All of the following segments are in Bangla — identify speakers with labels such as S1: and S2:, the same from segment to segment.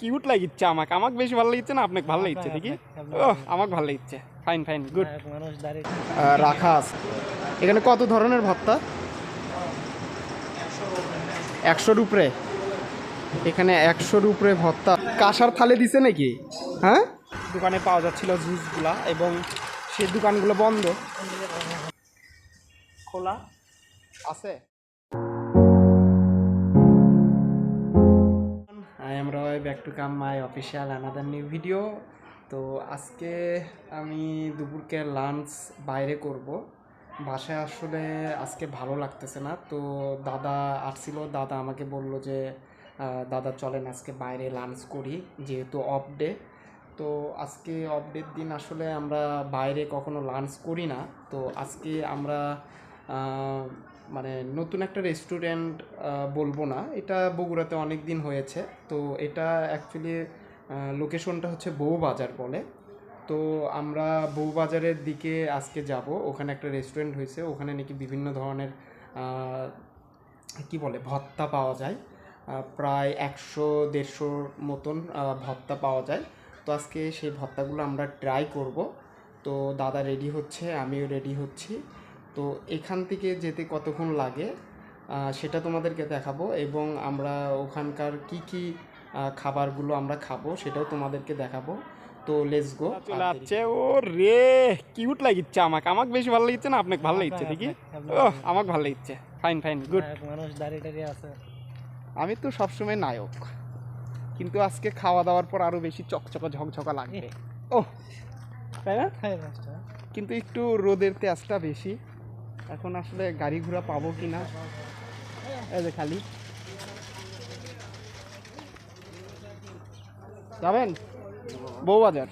S1: কিউট লাগিচ্ছে আমাকে। আমাকে বেশি ভালো লাগছে না আপনাকে ভালো লাগছে দেখি ও আমাকে ভালো লাগছে। ফাইন ফাইন গুড রাখা এখানে কত ধরনের ভর্তা একশোর উপরে। এখানে একশোর উপরে ভর্তা কাঁসার থালে দিছে নাকি? হ্যাঁ? দোকানে পাওয়া যাচ্ছিল জুসগুলা এবং সেই দোকানগুলো বন্ধ। খোলা আছে? রয় back to come my official another new video তো আজকে আমি দুপুরকে লাঞ্চ বাইরে করব। বাসায় আসলে আজকে ভালো লাগতেছে না। তো দাদা আসছিল, দাদা আমাকে বলল যে দাদা চলেন আজকে বাইরে লাঞ্চ করি, যেহেতু অফ ডে তো আজকে অফ ডের দিন আসলে আমরা বাইরে কখনো লাঞ্চ করি না। তো আজকে আমরা মানে নতুন একটা রেস্টুরেন্ট বলব না। এটা বগুড়াতে অনেক দিন হয়েছে। তো এটা অ্যাকচুয়ালি লোকেশনটা হচ্ছে বউবাজার বলে। তো আমরা বউবাজারের দিকে আজকে যাব। ওখানে একটা রেস্টুরেন্ট হয়েছে। ওখানে নাকি বিভিন্ন ধরনের কি বলে, ভত্তা পাওয়া যায়। প্রায় একশো, দেড়শোর মতন ভত্তা পাওয়া যায়। তো আজকে সেই ভত্তাগুলো আমরা ট্রাই করব। তো দাদা রেডি হচ্ছে, আমিও রেডি হচ্ছি। তো এখান থেকে যেতে কতক্ষণ লাগে? সেটা তোমাদেরকে দেখাবো এবং আমরা ওখানকার কি কি খাবারগুলো আমরা খাব সেটাও তোমাদেরকে দেখাবো। তো লেটস গো চলে আসছে। ও রে কিউট লাগিচ্ছে আমাকে। আমাকে বেশি ভালো লাগছে না? আপনাকে ভালো লাগছে দেখি। ও আমাকে ভালো লাগছে ফাইন ফাইন গুড
S2: মানুষ দাঁড়িয়ে দাঁড়িয়ে আছে।
S1: আমি তো সবসময় নায়ক। কিন্তু আজকে খাওয়া দাওয়ার পর আরও বেশি চকচকা ঝকঝকা লাগবে। ও তাই না?
S2: হ্যাঁ
S1: কিন্তু একটু রোদের তেজটা বেশি। এখন আসলে গাড়ি ঘোড়া পাবো কি না এই যে খালি। যাবেন? বউবাজার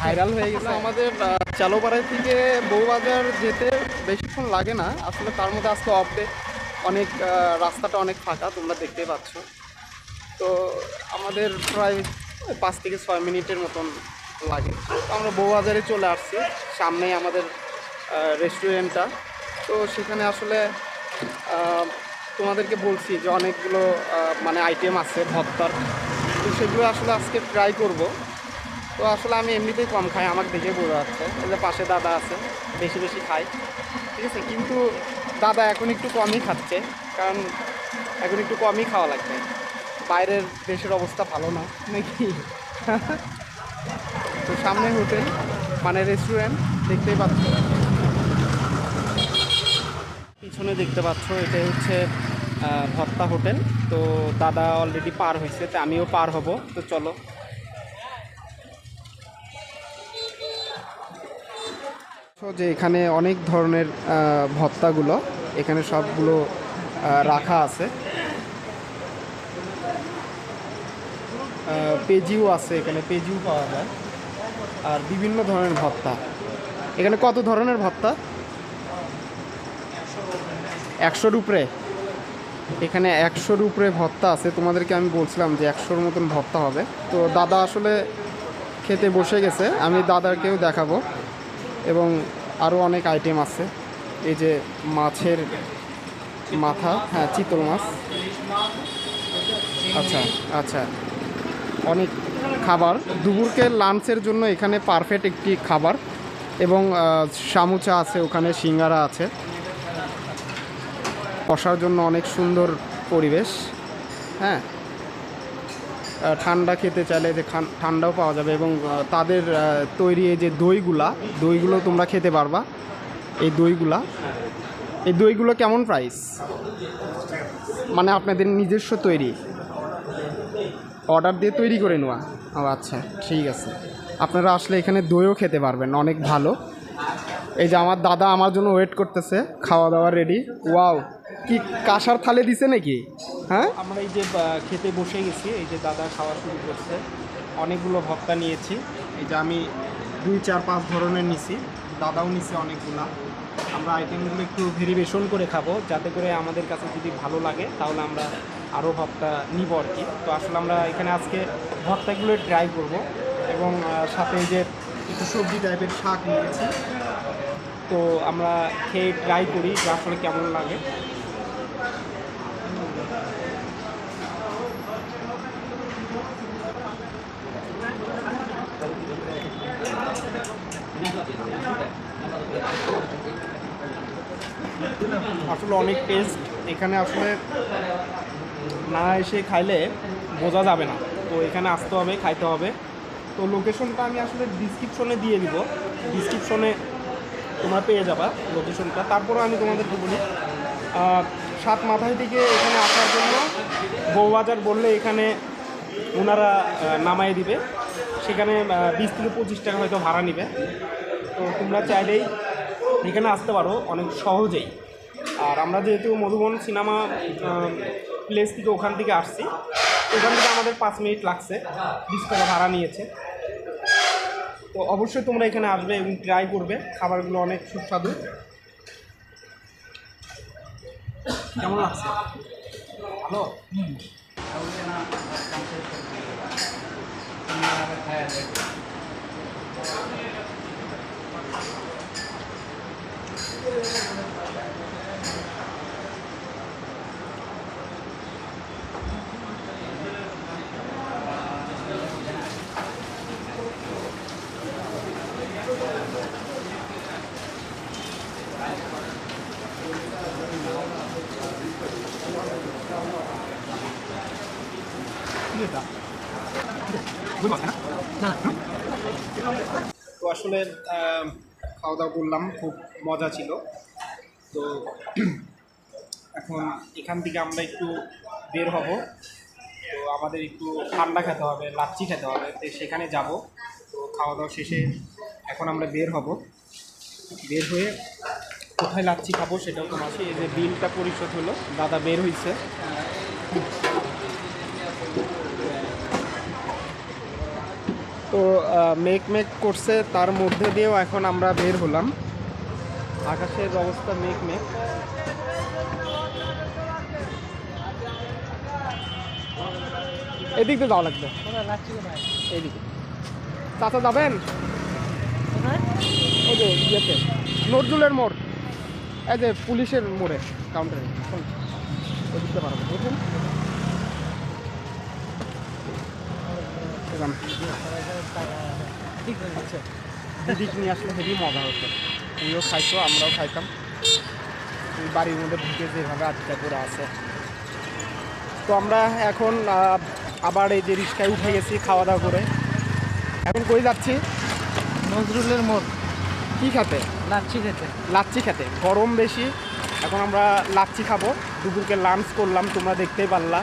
S1: ভাইরাল হয়ে গেছে আমাদের আহ, চালোপাড়া থেকে বউবাজার যেতে বেশিক্ষণ লাগে না। আসলে তার মধ্যে আজকে অফ অনেক রাস্তাটা অনেক ফাঁকা তোমরা দেখতেই পাচ্ছ। তো আমাদের প্রায় পাঁচ থেকে ছয় মিনিটের মতন লাগে। তো আমরা বউবাজারে চলে আসছি, সামনেই আমাদের রেস্টুরেন্টটা তো সেখানে আসলে তোমাদেরকে বলছি যে অনেকগুলো মানে আইটেম আছে, ভর্তার। তো সেগুলো আসলে আজকে ট্রাই করব। তো আসলে আমি এমনিতেই কম খাই, আমাকে দেখে বোঝা যাচ্ছে। যে পাশে দাদা আছে, বেশি বেশি খাই ঠিক আছে? কিন্তু দাদা এখন একটু কমই খাচ্ছে, কারণ এখন একটু কমই খাওয়া লাগবে। বাইরের দেশের অবস্থা ভালো না, নাকি? তো সামনে হোটেল মানে রেস্টুরেন্ট দেখতেই পাচ্ছ। পিছনে দেখতে পাচ্ছ এটা হচ্ছে ভত্তা হোটেল। তো দাদা অলরেডি পার হয়েছে, তো আমিও পার হব। তো চলো। যে এখানে অনেক ধরনের ভত্তাগুলো এখানে সবগুলো রাখা আছে। পেজিও আছে এখানে, পেজিও পাওয়া যায়। আর বিভিন্ন ধরনের ভত্তা। এখানে কত ধরনের ভত্তা? একশোর উপরে। এখানে একশোর উপরে ভত্তা আছে। তোমাদেরকে আমি বলছিলাম যে একশোর মতন ভত্তা হবে। তো দাদা আসলে খেতে বসে গেছে। আমি দাদাকেও দেখাবো। এবং আরও অনেক আইটেম আছে। এই যে মাছের মাথা হ্যাঁ চিতল মাছ। আচ্ছা আচ্ছা। অনেক খাবার। দুপুরকে লাঞ্চের জন্য এখানে পারফেক্ট একটি খাবার এবং সামুচা আছে, ওখানে সিঙ্গারা আছে। বসার জন্য অনেক সুন্দর পরিবেশ হ্যাঁ। ঠান্ডা খেতে চাইলে যে ঠান্ডাও পাওয়া যাবে এবং তাদের তৈরি এই যে দইগুলা, দইগুলো তোমরা খেতে পারবা। এই দইগুলা। এই দইগুলো কেমন প্রাইস মানে আপনাদের নিজস্ব তৈরি। অর্ডার দিয়ে তৈরি করে নেওয়া। ও আচ্ছা ঠিক আছে। আপনারা আসলে এখানে দইও খেতে পারবেন, অনেক ভালো। এই যে আমার দাদা আমার জন্য ওয়েট করতেছে খাওয়া দাওয়া রেডি ওয়াও কি কাঁসার থালে দিছে নাকি? হ্যাঁ? আমরা এই যে খেতে বসে গেছি, এই যে দাদা খাওয়া শুরু করছে। অনেকগুলো ভক্তা নিয়েছি। এই যে আমি দুই, চার, পাঁচ ধরনের নিছি। দাদাও নিছে অনেকগুলা। আমরা আইটেমগুলো একটু ভেরিভেশন করে খাব, যাতে করে আমাদের কাছে যদি ভালো লাগে, তাহলে আমরা আরও ভক্তা নিব আর কি। তো আসলে আমরা এখানে আজকে ভক্তাগুলো ট্রাই করব এবং সাথে যে একটু সবজি টাইপের শাক নিয়েছি। তো আমরা খেয়ে ট্রাই করি, যে আসলে কেমন লাগে। আসলে অনেক টেস্ট এখানে আসলে না এসে খাইলে বোঝা যাবে না। তো এখানে আসতে হবে, খাইতে হবে। তো লোকেশনটা আমি আসলে ডিসক্রিপশনে দিয়ে দিব। ডিসক্রিপশনে তোমরা পেয়ে যাবা লোকেশনটা তারপরে আমি তোমাদেরকে বলি সাত মাথায় থেকে এখানে আসার জন্য বউবাজার বললে এখানে ওনারা নামাই দিবে। সেখানে বিশ থেকে পঁচিশ টাকা হয়তো ভাড়া নিবে। তো তোমরা চাইলেই এখানে আসতে পারো, অনেক সহজেই। আর আমরা যেহেতু মধুবন সিনেমা প্লেস থেকে ওখান থেকে আসছি। ওখান থেকে আমাদের পাঁচ মিনিট লাগছে। বিশ টাকা ভাড়া নিয়েছে। তো অবশ্যই তোমরা এখানে আসবে এবং ট্রাই করবে। খাবারগুলো অনেক সুস্বাদু। কেমন লাগছে? ভালো? তো আসলে খাওয়া দাওয়া করলাম, খুব মজা ছিল। তো এখন এখান থেকে আমরা একটু বের হব। তো আমাদের একটু ঠান্ডা খেতে হবে, লাচ্ছি খেতে হবে, তো সেখানে যাব। তো খাওয়া দাওয়া শেষে এখন আমরা বের হব। বের হয়ে কোথায় লাচ্ছি খাব সেটাও তোমার এই যে বিলটা পরিশোধ হলো, দাদা বের হয়েছে তো মেক মেক করছে তার মধ্যে দিয়েও এখন আমরা বের হলাম। আকাশের অবস্থা মেক মেক এদিক দিয়ে যাওয়া লাগবে। এইদিকে চাচা যাবেন? ওই যে ইয়েতে নজরুলের মোড়। এই যে পুলিশের মোড়ে কাউন্টারে দিয়ে পারব বুঝলেন এরকম। দিদিক নিয়ে আসলে হেভি মজা হতো। তুইও খাইতো আমরাও খাইতাম। তুই বাড়ির মধ্যে ঢুকে যেভাবে আটকা করে আছে। তো আমরা এখন আবার এই যে রিক্সায় উঠে গেছি খাওয়া দাওয়া করে। এখন কই যাচ্ছি?
S2: নজরুলের মোড়।
S1: কি খাতে?
S2: লাচ্ছি খেতে।
S1: লাচ্ছি খেতে। গরম বেশি। এখন আমরা লাচ্ছি খাব। দুপুরকে লাঞ্চ করলাম তোমরা দেখতেই পারলা।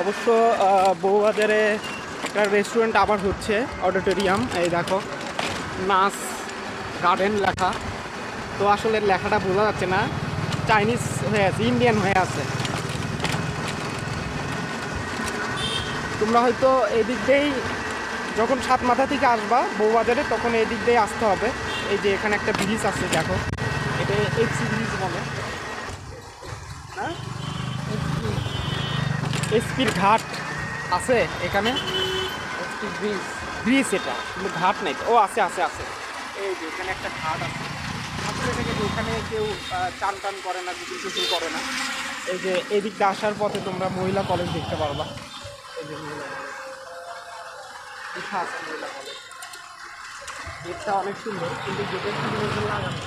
S1: অবশ্য বউবাজারে একটা রেস্টুরেন্ট আবার হচ্ছে অডিটোরিয়াম এই দেখো, নাচ গার্ডেন লেখা। তো আসলে লেখাটা বোঝা যাচ্ছে না চাইনিজ হয়ে আছে ইন্ডিয়ান হয়ে আছে। তোমরা হয়তো এদিক দিয়েই যখন সাত মাথা থেকে আসবা বউবাজারে, তখন এই দিক দিয়ে আসতে হবে। এই যে এখানে একটা ব্রিজ আছে, দেখো। এটা এফসি ব্রিজ বলে। হ্যাঁ? এসপির ঘাট আছে এখানে।
S2: ব্রিজ।
S1: ব্রিজ এটা, কিন্তু ঘাট নেই। ও, আছে আছে আছে। এই যে এখানে একটা ঘাট আছে। আসলে যে এখানে কেউ চান টান করে না, কিছু কিছু করে না। এই যে এদিক দিয়ে আসার পথে তোমরা মহিলা কলেজ দেখতে পারবা। এই যে মহিলা আছে মহিলা কলেজ গেটটা অনেক সুন্দর, কিন্তু গেটের সুন্দর লাগানো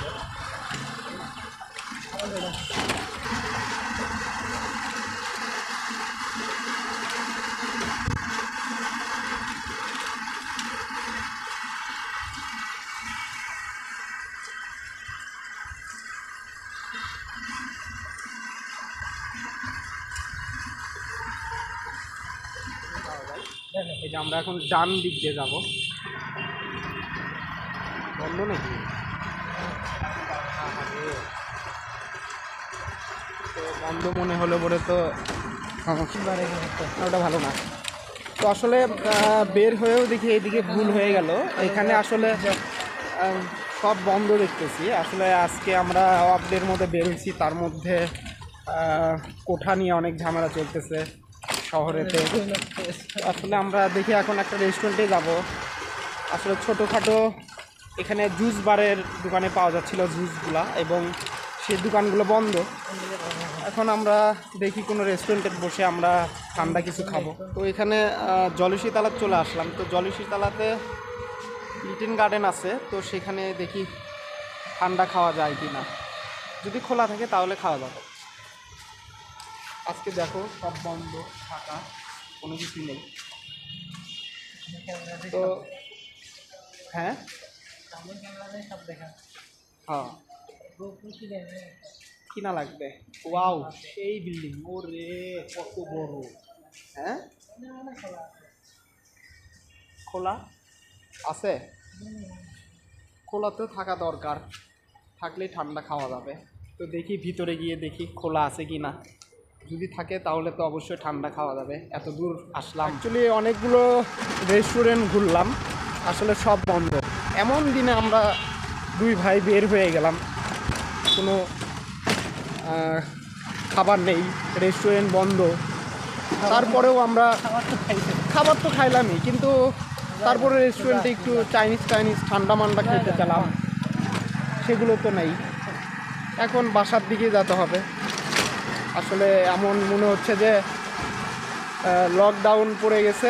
S1: এই যে আমরা এখন ডান দিক দিয়ে যাব। বন্ধ নাকি? তো বন্ধ মনে হলো বলে তো ওটা ভালো না। তো আসলে বের হয়েও দেখি এইদিকে ভুল হয়ে গেল। এখানে আসলে সব বন্ধ দেখতেছি। আসলে আজকে আমরা অফডের মধ্যে বের হয়েছি তার মধ্যে কোঠা নিয়ে অনেক ঝামেলা চলতেছে। শহরেতে আসলে আমরা দেখি এখন একটা রেস্টুরেন্টে যাব। আসলে ছোটোখাটো এখানে জুস বারের দোকানে পাওয়া যাচ্ছিল জুসগুলা এবং সেই দোকানগুলো বন্ধ। এখন আমরা দেখি কোনো রেস্টুরেন্টে বসে আমরা ঠান্ডা কিছু খাব। তো এখানে জলসি তালাত চলে আসলাম। তো জলসি তালাতে লিটিন গার্ডেন আছে। তো সেখানে দেখি ঠান্ডা খাওয়া যায় কি না যদি খোলা থাকে তাহলে খাওয়া যাবে। আজকে দেখো সব বন্ধ থাকা কোনো কিছু নেই। তো হ্যাঁ? হ্যাঁ। কিনা লাগবে? ওয়াও, সেই বিল্ডিং, ওরে, কত বড়। হ্যাঁ? খোলা আছে? খোলা তো থাকা দরকার। থাকলেই ঠান্ডা খাওয়া যাবে। তো দেখি ভিতরে গিয়ে দেখি খোলা আছে কি না। যদি থাকে তাহলে তো অবশ্যই ঠান্ডা খাওয়া যাবে। এত দূর আসলাম। অ্যাকচুয়ালি অনেকগুলো রেস্টুরেন্ট ঘুরলাম। আসলে সব বন্ধ। এমন দিনে আমরা দুই ভাই বের হয়ে গেলাম। কোনো খাবার নেই। রেস্টুরেন্ট বন্ধ। তারপরেও আমরা খাবার তো খাইলামই কিন্তু তারপরে রেস্টুরেন্টে একটু চাইনিজ চাইনিজ ঠান্ডা মান্ডা খেতে চালাম। সেগুলো তো নেই। এখন বাসার দিকে যেতে হবে। আসলে এমন মনে হচ্ছে যে লকডাউন পড়ে গেছে।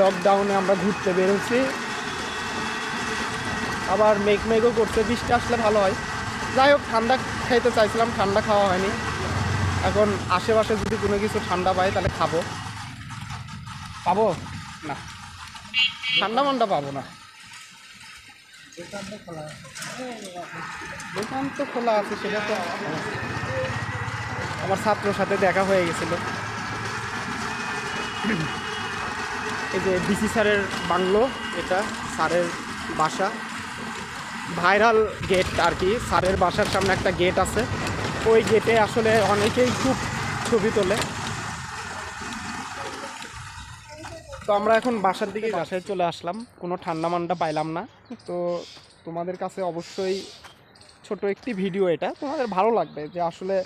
S1: লকডাউনে আমরা ঘুরতে বেরোচ্ছি। আবার মেঘ মেঘও করছে, বৃষ্টি আসলে ভালো হয়। যাই হোক, ঠান্ডা খাইতে চাইছিলাম, ঠান্ডা খাওয়া হয়নি। এখন আশেপাশে যদি কোনো কিছু ঠান্ডা পাই, তাহলে খাব। পাবো? না। ঠান্ডা মান্ডা পাবো না। দোকান তো খোলা আছে, সেটা তো আমার ছাত্রর সাথে দেখা হয়ে গেছিল। এই যে ডিসি স্যারের বাংলো, এটা স্যারের বাসা। ভাইরাল গেট আর কি, স্যারের বাসার সামনে একটা গেট আছে। ওই গেটে আসলে অনেকেই খুব ছবি তোলে। তো আমরা এখন বাসার দিকে বাসায় চলে আসলাম। কোনো ঠান্ডা মান্ডা পাইলাম না। তো তোমাদের কাছে অবশ্যই ছোট একটি ভিডিও এটা। তোমাদের ভালো লাগবে যে আসলে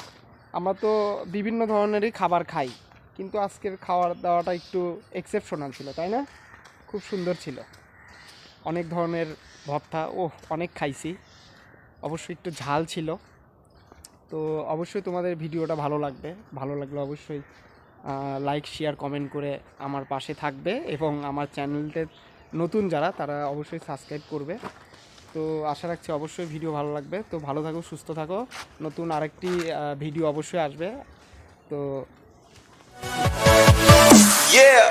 S1: আমরা তো বিভিন্ন ধরনেরই খাবার খাই, কিন্তু আজকের খাওয়ার দাওয়াটা একটু এক্সেপশনাল ছিল, তাই না? খুব সুন্দর ছিল। অনেক ধরনের ভর্তা ও অনেক খাইছি। অবশ্যই একটু ঝাল ছিল। তো অবশ্যই তোমাদের ভিডিওটা ভালো লাগবে। ভালো লাগলে অবশ্যই লাইক শেয়ার কমেন্ট করে আমার পাশে থাকবে এবং আমার চ্যানেলতে নতুন যারা, তারা অবশ্যই সাবস্ক্রাইব করবে। তো আশা রাখছি অবশ্যই ভিডিও ভালো লাগবে। তো ভালো থাকো, সুস্থ থাকো। নতুন আরেকটি ভিডিও অবশ্যই আসবে। তো
S3: Yeah.